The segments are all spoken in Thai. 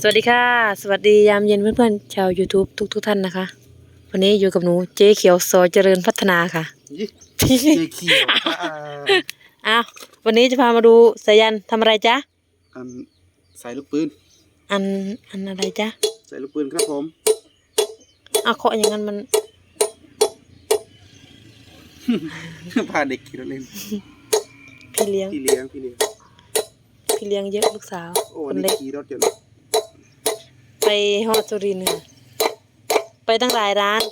สวัสดีค่ะ สวัสดียามเย็นเพื่อนๆชาว YouTube ทุกทุกๆท่านนะคะ วันนี้อยู่กับหนูเจ๊เขียวซอยเจริญพัฒนาค่ะยี่เจเขียวอ่าอ้าววันนี้จะพามาดูสายันทำอะไรจ๊ะอันใส่ลูกปืนอันอันอะไรจ๊ะใส่ลูกปืนครับผมอ้าวเคาะอย่างนั้นมันพาเด็กขี่รถเล่นพี่เลี้ยงพี่เลี้ยงพี่เลี้ยงพี่เลี้ยงเยอะลูกสาวโอ้คนนี่เล็กขี่รถจน ไปฮอดสุรินทร์ค่ะไปตั้งหลายร้าน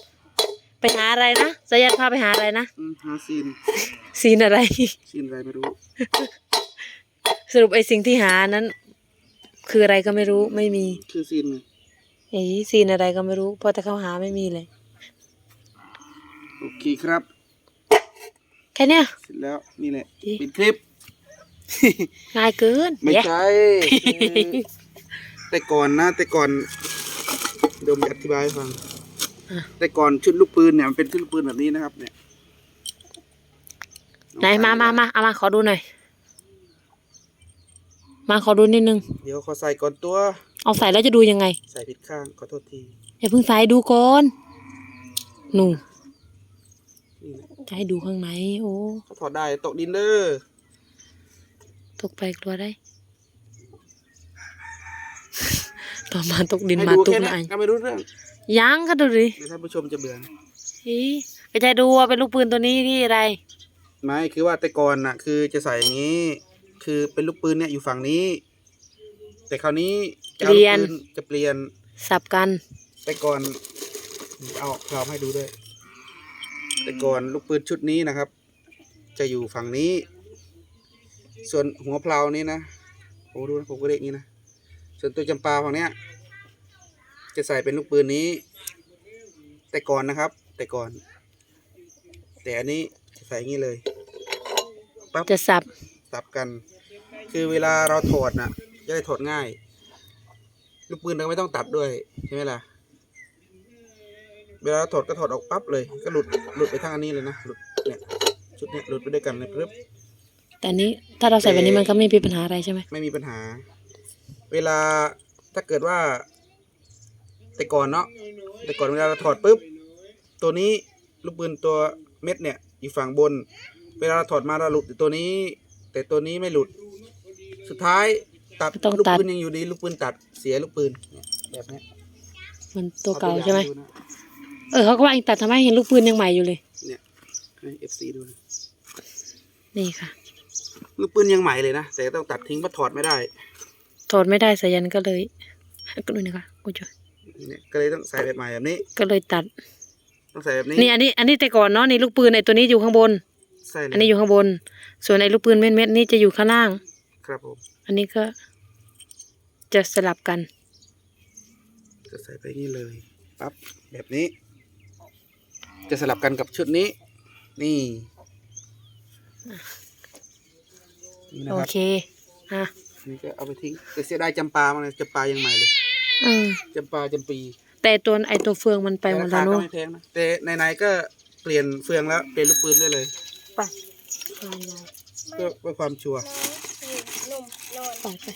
ไปหาอะไรนะสายันพาไปหาอะไรนะอืมหาซีนซีนอะไร ซีนอะไรไม่รู้ สรุปไอ้สิ่งที่หานั้น คืออะไรก็ไม่รู้ไม่มีคือซีนไงไอ้ซีนอะไรก็ไม่รู้เพราะแต่เขาหาไม่มีเลย โอเคครับ แค่เนี้ย เสร็จแล้วนี่แหละอีปิดคลิป ง่ายเกินไม่แยะใช่คือ แต่ก่อนนะแต่ก่อนเดี๋ยวผมจะอธิบายให้ฟัง แต่ก่อนชุดลูกปืนเนี่ยมันเป็นชุดลูกปืนแบบนี้นะครับ เนี่ยไหนมามามาเอามาขอดูหน่อย มาขอดูนิดนึง เดี๋ยวขอใส่ก่อนตัว เอาใส่แล้วจะดูยังไง ใส่ผิดข้างขอโทษทีอย่าเพิ่งใส่ดูก่อนหนูนี่แหละจะให้ดูข้างในโอ้เขาถอดได้ตกดินเด้อตกไปกลัวได้ ต่อมาตกดินให้มาดูตุกแค่ไหนนี้ก็ไม่รู้เรื่องยังก็ดูดิเดี๋ยวท่านผู้ชมจะเบื่อนะอีก็จะดูว่าเป็นลูกปืนตัวนี้ที่อะไร ไม่คือว่าแต่ก่อนน่ะ คือจะใส่อย่างนี้ คือเป็นลูกปืนเนี่ยอยู่ฝั่งนี้ แต่คราวนี้จะอาลูกปืจะเปลี่ยนสับกัน แต่ก่อนเอาพร้อมให้ดูด้วย แต่ก่อนลูกปืนชุดนี้นะครับ จะอยู่ฝั่งนี้ ส่วนหัวเพลานี้นะผมดูนะผมก็เรียกนี้นะ ส่วนตัวจำปาฝั่งเนี้ย จะใส่เป็นลูกปืนนี้ แต่ก่อนนะครับ แต่ก่อน แต่อันนี้จะใส่อย่างนี้เลยปั๊บจะสับสับกัน คือเวลาเราถอดน่ะจะได้ถอดง่าย ลูกปืนเราไม่ต้องตัดด้วยใช่ไหมล่ะเวลาเราถอดก็ถอดออกปั๊บเลย ก็หลุดหลุดไปทางอันนี้เลยนะหลุดเนี่ยชุดเนี้ยหลุดไปด้วยกันเลยปึ๊บแต่อันนี้ถ้าเราใส่แบบนี้มันก็ไม่มีปัญหาอะไรใช่ไหมไม่มีปัญหา เวลาถ้าเกิดว่า แต่ก่อนเนาะแต่ก่อนเวลาเราถอดปุ๊บตัวนี้ลูกปืนตัวเม็ดเนี่ยอยู่ฝั่งบน เวลาเราถอดมาเราหลุดอยู่ตัวนี้ แต่ตัวนี้ไม่หลุด สุดท้ายตัดต้องลูกตัด ปืนยังอยู่ดีลูกปืนตัดเสียลูกปืนเนี่ยแบบเนี้ยมันตัวเก่าออย่งใช่ไหมดูนะเออเขาก็ว่าเองตัดทำไมเห็นลูกปืนยังใหม่อยู่เลยเนี่ยให้เอฟซีดูนะนี่ค่ะ ลูกปืนยังใหม่เลยนะแต่ต้องตัดทิ้งเพราะถอดไม่ได้ ถอดไม่ได้สายันก็เลยก็ดูนะคะกูจะเนี่ยก็เลยต้องใส่แบบใหม่แบบนี้ ก็เลยตัด ต้องใส่แบบนี้นี่อันนี้ อันนี้แต่ก่อนเนาะนี่ลูกปืนไอ้ตัวนี้อยู่ข้างบนใส่เลยอันนี้อยู่ข้างบน ส่วนไอ้ลูกปืนเม็ดๆนี่จะอยู่ข้างล่าง ครับผมอันนี้ก็ จะสลับกัน จะใส่ไปนี่เลยปั๊บแบบนี้ จะสลับกันกับชุดนี้ นี่นี่นะโอครับเคอะ นี่ก็เอาไปทิ้งแต่เสียดายจำปามาเลยจำปายังใหม่เลยอืมจำปาจำปีแต่ตัวไอ้ตัวเฟืองมันไปหมดราแล้วคาก็เนาะไม่แพงนะแต่ไหนๆก็เปลี่ยนเฟืองแล้วเปลี่ยนลูกปืนได้เลยไปเพื่อเพื่อความชัวร์นุ่มนอนไปไป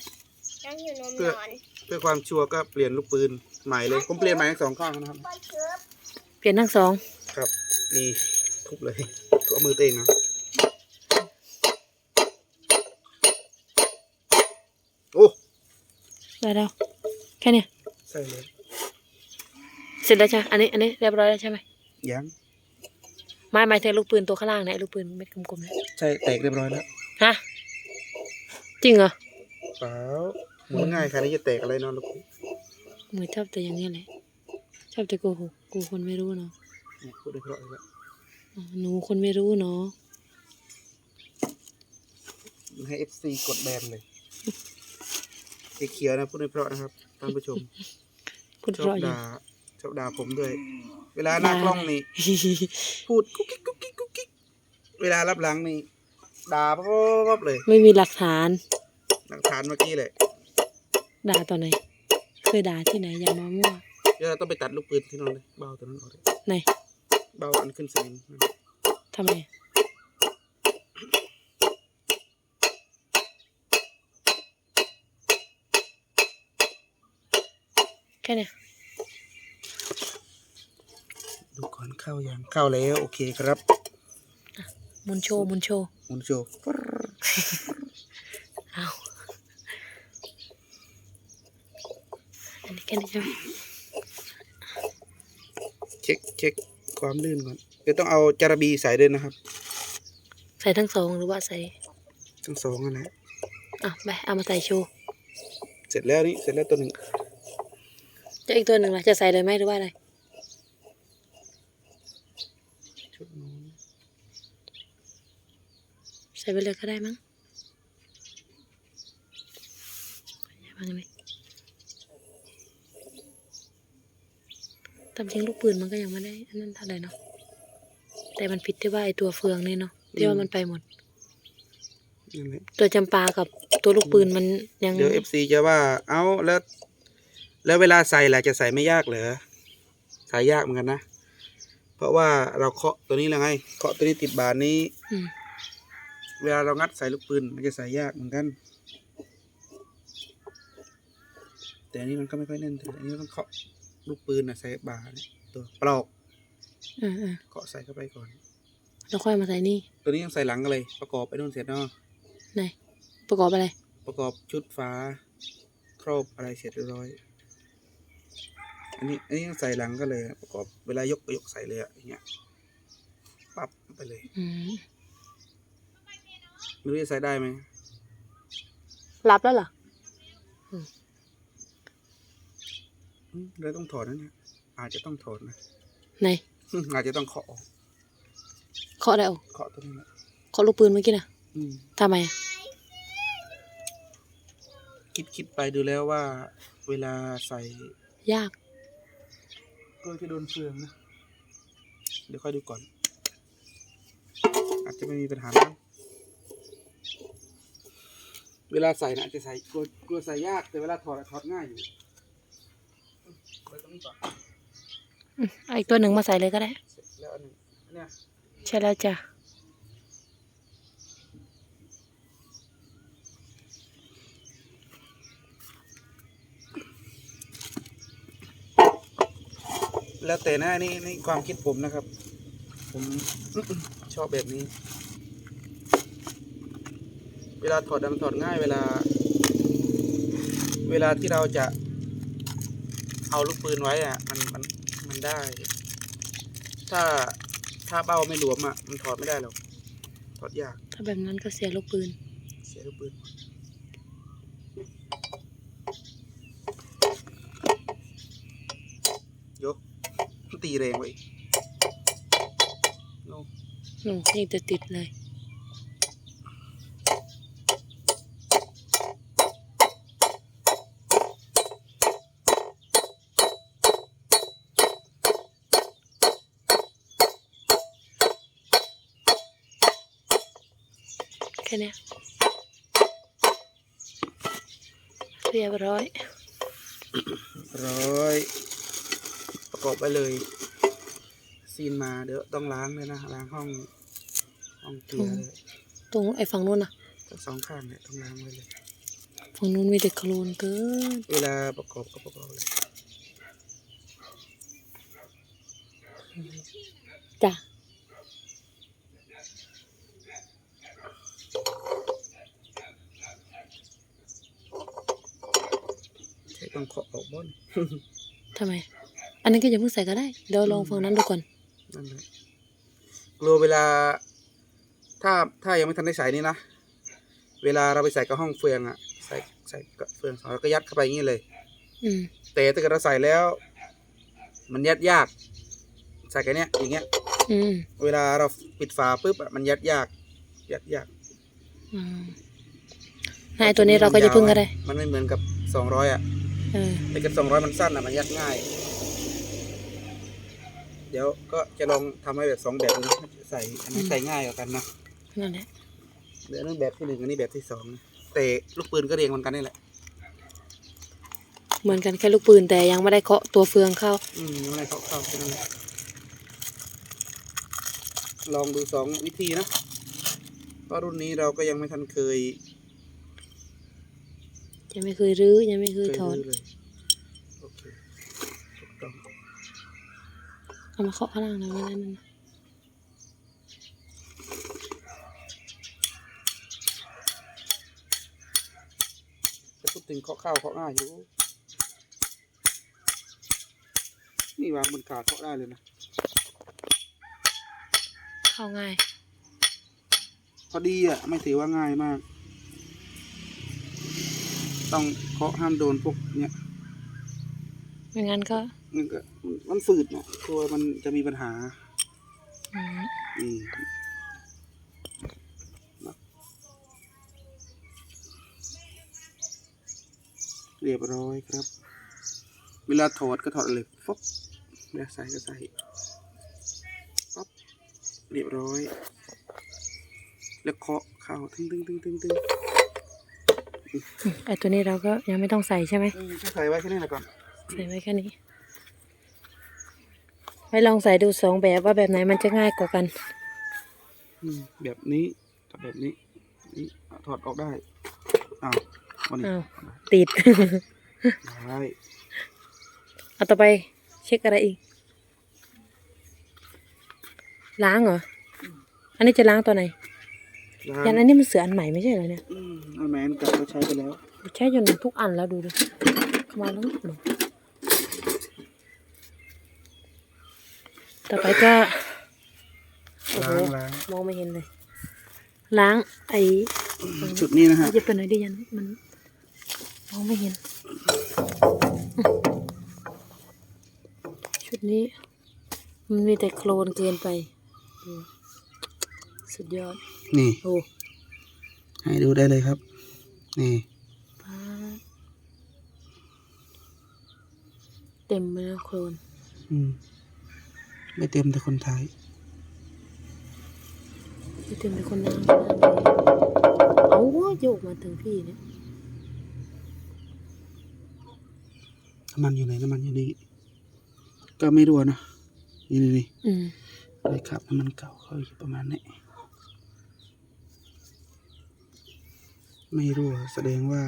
นั่งอยู่นมเพื่อนอนเพื่อความชัวร์ก็เปลี่ยนลูกปืนใหม่เลยผมเปลี่ยนใหม่ทั้งสองข้างนะครับไปเชิบเปลี่ยนทั้งสองครับนี่ทุบเลยทุบเอามือตัวเองนะโอ้ ได้แล้วแค่เนี้ยใส่เลยเสร็จแล้วใช่ไหมอันนี้อันนี้เรียบร้อยแล้วใช่ไหมยังไม่หมายถึงลูกปืนตัวข้างล่างเนี่ยลูกปืนเม็ดกลมๆเนี่ยใช่แตกเรียบร้อยแล้วฮะจริงเหรอเปล่าหมุนง่ายค่ะนี่จะแตกอะไรเนอนลูกมือชอบแต่อย่างนี้แหละชอบแต่โกหกกูคนไม่รู้เนาะเนี่ยพูดได้เพราะอีกแล้วอ๋อหนูคนไม่รู้เนาะให้เอฟซีกดแบนเลยสี เขียวนะพูดได้เพราะนะครับท่านผู้ชมพูดชเพอบราะอย่างด่าชอบด่าผมด้วย เวลาหน้ากล้องนี่ พูดกุ๊กกิ๊กกุ๊กกิ๊กกุ๊กกิ๊กเวลารับหลังนี่ด่าป๊บๆเลยไม่มีหลักฐานหลักฐานเมื่อกี้เลยด่าตอนไหน เคยด่าที่ไหนอย่ามามั่วเดี๋ยวเราต้องไปตัดลูกปืนที่นอนเลยเบาตัวนั้นออกเลยไหนเบาอันขึ้นสนิมนั่นทำไม ค่เนี้ยดูก่อนเข้ายังเข้าแล้วโอเคครับหมุนโชว์หมุนโชว์หมุนโชว์เอาอันนี้แค่นี้ใช่ไหมเช็คเช็คความลื่นก่อนเดี๋ยวต้องเอาจาระบีใส่ด้วยนะครับ ใส่ทั้งสองหรือว่าใส่ ทั้งสองอันนะอะไปเอามาใส่โชว์เสร็จแล้วนี่เสร็จแล้วตัวหนึ่ง จะอีกตัวหนึ่งล่ะจะใส่เลยไหมหรือว่าอะไรชุดนู้นใส่ไปเลยก็ได้มั้งอย่าบังเลยตามจริงลูกปืนมันก็ยังไม่ได้อันนั้นเท่าไหร่เนาะแต่มันผิดที่ว่าไอตัวเฟืองนี่เนาะที่ว่ามันไปหมด นั่นแหละตัวจำปากับตัวลูกปืนมันยัง เดี๋ยวเอฟซีจะว่า เอ้าแล้ว แล้วเวลาใส่ล่ะจะใส่ไม่ยากเหรอใส่ยากเหมือนกันนะ เพราะว่าเราเคาะตัวนี้แล้วไง เคาะตัวนี้ติดบานนี้ อืมเวลาเรางัดใส่ลูกปืนมันจะใส่ยากเหมือนกัน แต่อันนี้มันก็ไม่ค่อยแน่นแต่อันนี้ต้องเคาะลูกปืนนะใส่บาเนี่ยตัวปลอกอืมอืมเคาะใส่เข้าไปก่อนแล้วค่อยมาใส่นี่ตัวนี้ยังใส่หลังกันเลย ประกอบไปโน่นเสร็จเนาะไหนประกอบอะไรประกอบชุดฟ้า ครอบอะไรเสร็จเรียบร้อย อันนี้อันนี้ยังใส่หลังก็เลยประกอบเวลายกก็ยกใส่เลยอะอย่างเงี้ยปับไปเลยอืมไม่รู้จะใส่ได้ไหมรับแล้วเหรออืมเราต้องถอดนะเนี่ยอาจจะต้องถอดนะไหนอาจจะต้องเคาะออกเคาะได้ออกเคาะตัวนี้แหละเคาะลูกปืนเมื่อกี้น่ะอืม ทำไมอะคิดคิดไปดูแล้วว่า เวลาใส่ยาก ก็จะโดนเฟืองนะ เดี๋ยวค่อยดูก่อน อาจจะไม่มีปัญหามั้งเวลาใส่นะอาจจะใส่กลัวกลัวใส่ยากแต่เวลาถอดอะถอดง่ายอยู่ไว้ตรงนี้ก่อนอืมเอาอีกตัวหนึ่งมาใส่เลยก็ได้ เสร็จแล้วอันหนึ่งอันเนี่ยใช่แล้วจ้ะ แล้วแต่นะนี่นี่ความคิดผมนะครับ ผมชอบแบบนี้ เวลาถอดอะมันถอดง่าย เวลา เวลาที่เราจะ เอาลูกปืนไว้อะมันมันมันได้ ถ้าถ้าเบ้าไม่หลวมอะ มันถอดไม่ได้หรอกถอดยาก ถ้าแบบนั้นก็เสียลูกปืน เสียลูกปืนยก ตีแรงไว้อีกโน่หนูนี่จะติดเลย แค่เนี้ยเรียบร้อย ร้อย ประกอบไปเลย ซีนมาเดี๋ยวต้องล้างเลยนะล้างห้องห้องเกียร์เลยตรงไอ้ฝั่งนู้นนะทั้งสองข้างเนี่ยต้องล้างไว้เลยฝั่งนู้นมีแต่โคลนเกินเวลาประกอบก็ประกอบเลยจ้ะใช้ต้องเคาะออกบ้นทำไม อันนั้นก็อย่าเพิ่งใส่ก็ได้เดี๋ยวลองฝั่งนั้นดูก่อน นั่นแหละกลัวเวลา ถ้าถ้ายังไม่ทันได้ใส่นี่นะ เวลาเราไปใส่กับห้องเฟืองอะใส่ใส่กับเฟืองเราก็ยัดเข้าไปอย่างนี้เลย อืมแต่ถ้าเกิดเราใส่แล้ว มันยัดยาก ใส่กันเนี้ยอย่างเงี้ย อืมเวลาเราปิดฝาปุ๊บอะมันยัดยาก ยัดยากอืมนายตัวนี้เราก็จะพึ่งก็ได้ มันไม่เหมือนกับสองร้อยอะเออแต่กับสองร้อยมันสั้นอะมันยัดง่าย เดี๋ยวก็จะลองทำให้แบบสองแบบนี้ใส่อันนี้ใส่ง่ายกว่ากันนะนั่นแหละเดี๋ยวนั่นแบบที่หนึ่งอันนี้แบบที่สองแต่ลูกปืนก็เรียงเหมือนกันนี่แหละเหมือนกันแค่ลูกปืนแต่ยังไม่ได้เคาะตัวเฟืองเข้า อืมยังไม่ได้เข้าเข้าแค่นั้นแหละลองดูสองวิธีนะเพราะรุ่นนี้เราก็ยังไม่ทันเคยยังไม่เคยรื้อยังไม่เคยถอดรื้อเลยโอเค เอามาเคาะข้างล่างหน่อยไม่ได้นั่นนะจะพูดถึงเคาะข้าวเคาะง่ายอยู่ นี่วางบนกาดเคาะได้เลยนะเข้าง่าย พอดีอะ ไม่ถือว่าง่ายมาก ต้องเคาะห้ามโดนพวกเนี้ยไม่งั้นก็ มันก็มันฝืดนะกลัวมันจะมีปัญหาอืมอืมเรียบร้อยครับ เวลาถอดก็ถอดเลยฟบเวลาใส่ก็ใส่ป๊บเรียบร้อย แล้วเคาะเข้าตึ้งตึ้งตึ้งตึ้งตึ้งไอตัวนี้เราก็ยังไม่ต้องใส่ใช่ไหมอืมใส่ไว้แค่นี้แหละก่อน ใส่ไว้แค่นี้ ไปลองใส่ดูสองแบบว่าแบบไหนมันจะง่ายกว่ากัน อืมแบบนี้กับแบบนี้นี่ถอดออกได้อ้าววันนี้อ้าว ติด ได้เอาต่อไปเช็คอะไรอีก ล้างเหรอ อันนี้จะล้างตัวไหนล้างยันอันนี้มันเสืออันใหม่ไม่ใช่เหรอเนี่ย อืมเอาแมนกลับก็ใช้ไปแล้ว ใช้จนทุกอันแล้วดูดิเข้ามาแล้วหนู ต่อไปก็โอ้โหล้างล้างมองไม่เห็นเลย ล้างไอ้ชุดนี้นะฮะหยิบไปหน่อยดิยันมันมองไม่เห็น ชุดนี้ มันมีแต่โคลนเกินไปดูสุดยอด นี่โอ้ให้ดูได้เลยครับ นี่ป้าดเต็มเลยนะโคลนอืม ไม่เต็มแต่คนไทยไม่เต็มเป็นคนนั่งเอาโยกมาถึงพี่เนี่ยน้ำมันอยู่ไหนน้ำมันอยู่นี่ก็ไม่รู้นะนี่นี่นี่อืมเลยครับน้ำมันเก่าเขาอยู่ประมาณนี้ไม่รู้อะแสดงว่า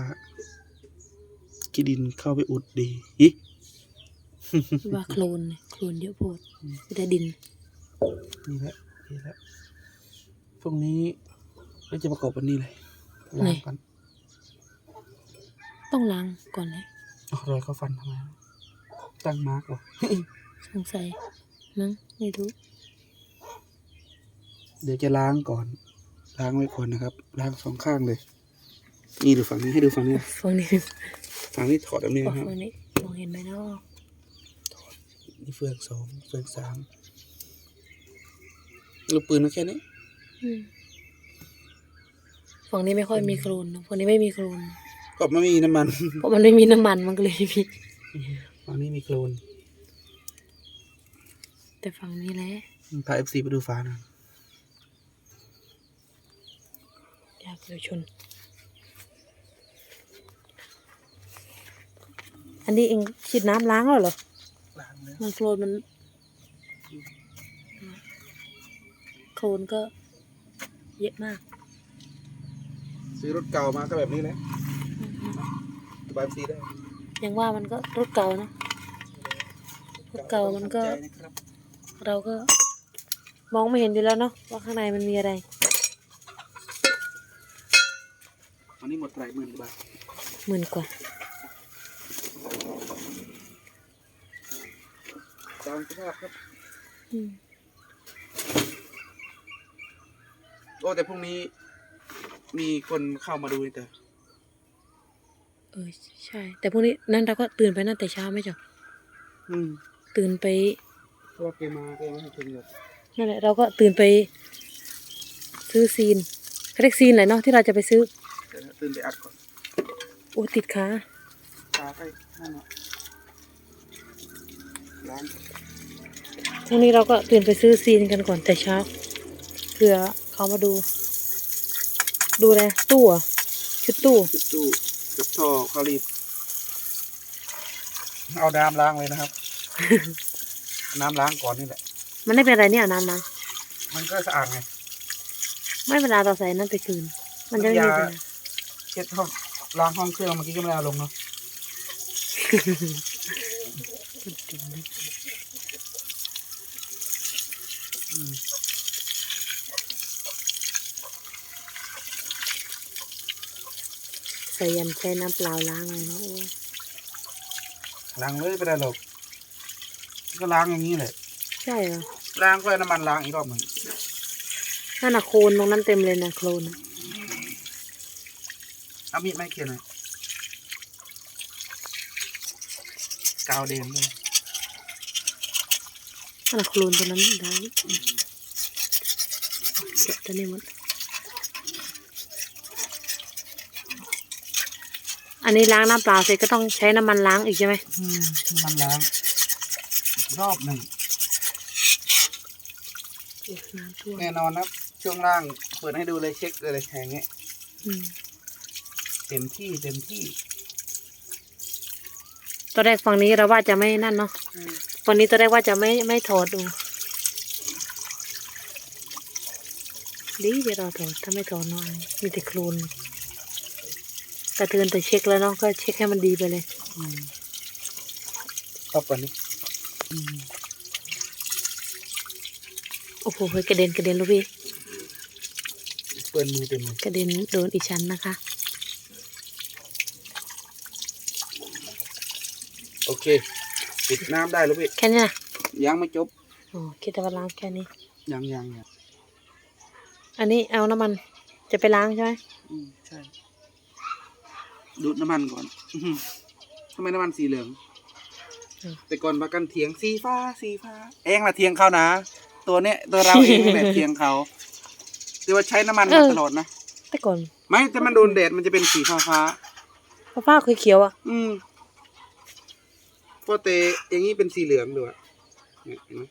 กีดินเข้าไปอุดดีอิ ว่าโคลนเนี่ยโคลนเยอะโพดมีแต่ดิน นี่แหละนี่แหละพวกนี้เราจะประกอบวันนี้เลยไหนล้างกันต้องล้างก่อนเลยเอารอยเข้าฟันทำไมวะตั้งมาร์กวะสงสัยมั้งไม่รู้เดี๋ยวจะล้างก่อน ล้างไว้ก่อนนะครับ ล้างสองข้างเลย นี่ดูฝั่งนี้ให้ดูฝั่งนี้นะฝั่งนี้ ฝั่งนี้ถอดแบบนี้โอ้นะครับฝั่งนี้มองเห็นไหมเนาะ นี่เฟืองสองเฟืองสามลูกปืนมาแค่นี้อืมฝั่งนี้ไม่ค่อยมีโคลนนะฝั่งนี้ไม่มีโคลนก็ไม่มีน้ำมัน เพราะมันไม่มีน้ำมันมันก็เลยมีฝั่งนี้มีโคลนแต่ฝั่งนี้แหละพาเอฟซีไปดูฟ้าหน่อยอยากจะชน อันนี้เองฉีดน้ำล้างแล้วเหรอล้างแล้ว มันโคลนมันโคลนก็เยอะมาก ซื้อรถเก่ามาก็แบบนี้แหละดูบายซีได้ยังว่ามันก็รถเก่านะรถเก่ามันก็ใจนะครับเราก็ มองไม่เห็นอยู่แล้วเนาะว่าข้างในมันมีอะไรวันนี้หมดหลายหมื่นบาทหมื่นกว่า ตามสภาพครับ อืมโอ้แต่พรุ่งนี้ มีคนเข้ามาดูแต่เออใช่ แต่พวกนี้นั่นเราก็ตื่นไปนั่นแต่เช้าไหมจ๊ะอืมตื่นไปเพราะว่าแกมาแกไม่ให้ถึงหรอกนั่นแหละเราก็ตื่นไป ซื้อซีนเขาเรียกซีนอะไรเนาะที่เราจะไปซื้อเดี๋ยวตื่นไปอัดก่อนโอ้ติดขาตาใกล้นั่นน่ะล้าง พรุ่งนี้เราก็ตื่นไปซื้อซีนกันก่อนแต่เช้าเผื่อเขามาดู ดูอะไรตู้เหรอชุดตู้จุดตู้กับท่อคารีบเอาน้ำล้างเลยนะครับ น้ำล้างก่อนนี่แหละ มันไม่เป็นไรเนี่ยเอาน้ำล้างมันก็สะอาดไง ไม่เป็นไรเราใส่นั่นไปคืน มันจะไม่มีปัญหา เช็ดห้องล้างห้องเครื่องเมื่อกี้ก็ไม่ได้เอาลงเนาะ อืมใส่ยันใช้น้ำเปล่าล้างเลยเนาะโอ้ล้างเลยไม่ได้หรอกก็ล้างอย่างนี้แหละใช่เหรอล้างก็เอาน้ำมันล้างอีกรอบหนึ่งนั่นน่ะโคลนตรงนั้นเต็มเลยนะโคลนน่ะเอามีดไม่เขียนหน่อยกาวแดงเลย นั่นน่ะโคลนตรงนั้นได้เก็บตัวนี้หมดอันนี้ล้างน้ำเปล่าเสร็จก็ต้องใช้น้ำมันล้างอีกใช่ไหมอืมน้ำมันล้างอีกรอบหนึ่งน้ำท่วมแน่นอนนะช่วงล่างเปิดให้ดูเลยเช็คเลยอย่างเงี้ยอืมเต็มที่เต็มที่ ตอนแรกฝั่งนี้เราว่าจะไม่นั่นเนาะฝั่ งนี้ตอนแรกว่าจะไม่ไม่ถอดดูดีเดี๋ยวเราถอดถ้าไม่ถอดเนาะมีแต่โคลนกระเทือนแต่เช็คแล้วเนาะก็เช็คให้มันดีไปเลยอืมรอบก่อนนี้อืมโอ้โหเฮ้ยกระเด็นกระเด็นลูกพี่เปื้อนมือเต็มเลยกระเด็นโดนอีชั้นนะคะ โอเค ปิดน้ำได้แล้วพี่แค่นี้นะยังไม่จบโอ้คิดแต่ว่าล้างแค่นี้ ยังยังยังอันนี้เอาน้ำมันจะไปล้างใช่ไหมอืมใช่ ดูดน้ำมันก่อนอื้อหือทำไมน้ำมันสีเหลือง แต่ก่อนมากันเถียงสีฟ้าสีฟ้า เองละเถียงเขานะ ตัวเนี้ยตัวเราเองนี่แหละเถียงเขาแต่ว่าใช้น้ำมันมาตลอดนะ แต่ก่อนไม่แต่มันโดนแดดมันจะเป็นสีฟ้าฟ้าฟ้าฟ้าๆเขียวๆอะ ๆอืม พอเตอย่างนี้เป็นสีเหลืองด้วยเนี่ยเห็นไหม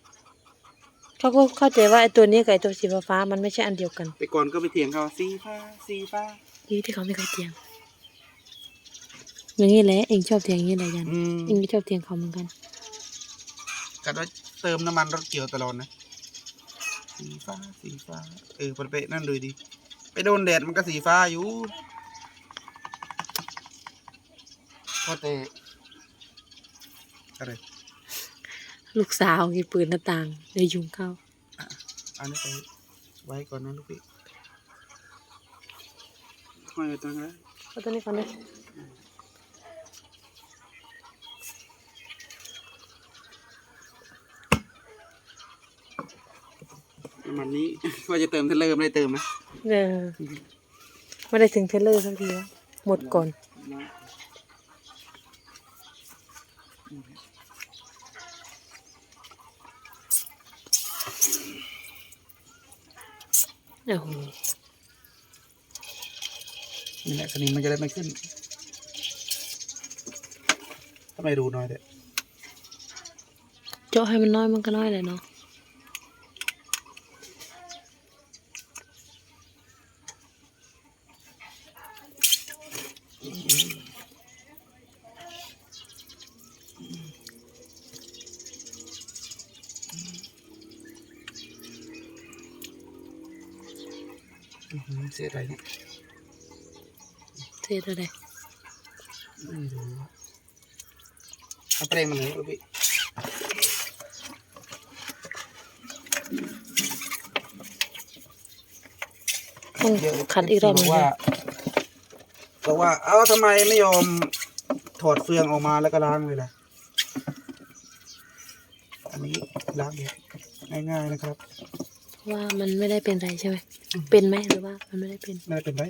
เขาก็เข้าใจว่าไอ้ตัวนี้กับไอ้ตัวสีฟ้าๆมันไม่ใช่อันเดียวกัน แต่ก่อนก็ไปเถียงเขาสีฟ้าสีฟ้านี่ที่เขาไม่เคยเถียง อย่างนี้แหละเองชอบเถียงอย่างนี้แหละยันอืมเองก็ชอบเถียงเขาเหมือนกัน กัดว่าเติมน้ำมันรถเกี่ยวตลอดนะสีฟ้าสีฟ้าเออไปนั่นดูดิไปโดนแดดมันก็สีฟ้าอยู่พอเต อะไรลูกสาวมีปืนหน้าต่างในยุงเข้าอะเอานี้ไปไว้ก่อนนะลูกพี่ห้อยไว้ตรงนั้นเอาตัวนี้ก่อนเลยน้ำมันนี้ ว่าจะเติมเทเลอร์ไม่ได้เติมนะเออไม่ได้ถึงเทรลเลอร์สักทีวะหมดก่อน โอ้โหนี่แหละสนิมมันจะได้ไม่ขึ้นทำไมรูน้อยเด็ดเจาะให้มันน้อยมันก็น้อยเลยเนาะ เสียอะไรเนี่ยเท่อะไรไม่รู้เอาเปลงมาเลยลูกพี่ต้องขัดอีกรอบหบนึองกว่าบอกว่า เอ้าทำไมไม่ยอมถอดเฟืองออกมาแล้วก็ล้างเลยล่ะ อันนี้ล้างแบบง่ายๆนะครับ ว่ามันไม่ได้เป็นไรใช่ไหม เป็นไหมหรือว่า มันไม่ได้เป็นไม่เป็นไร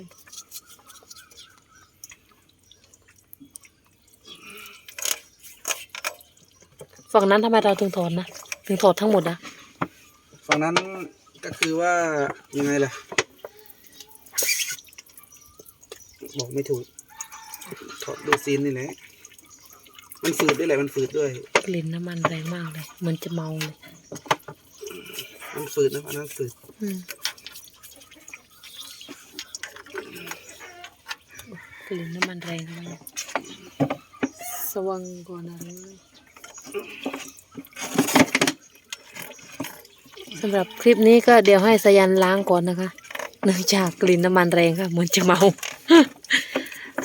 ฝั่งนั้นทำไมเราถึงถอนนะถึงถอดทั้งหมดนะฝั่งนั้นก็คือว่ายังไงล่ะ บอกไม่ถูกถอดดูซีนนี่แหละมันฝืดด้วยแหละมันฝืดด้วยกลิ่นน้ำมันแรงมากเลยเหมือนจะเมาเลยมันฝืดนะอันนั้นฝืด อืม กลิ่นน้ำมันแรงมากสว่างกว่านั้นสำหรับคลิปนี้ก็เดี๋ยวให้สยันล้างก่อนนะคะ เนื่องจากกลิ่นน้ำมันแรงค่ะเหมือนจะเมา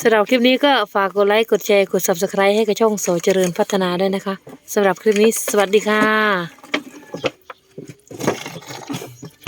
สำหรับคลิปนี้ก็ฝากกดไลค์กดแชร์กด subscribe ให้กับช่องโสเจริญพัฒนาด้วยนะคะสำหรับคลิปนี้สวัสดีค่ะ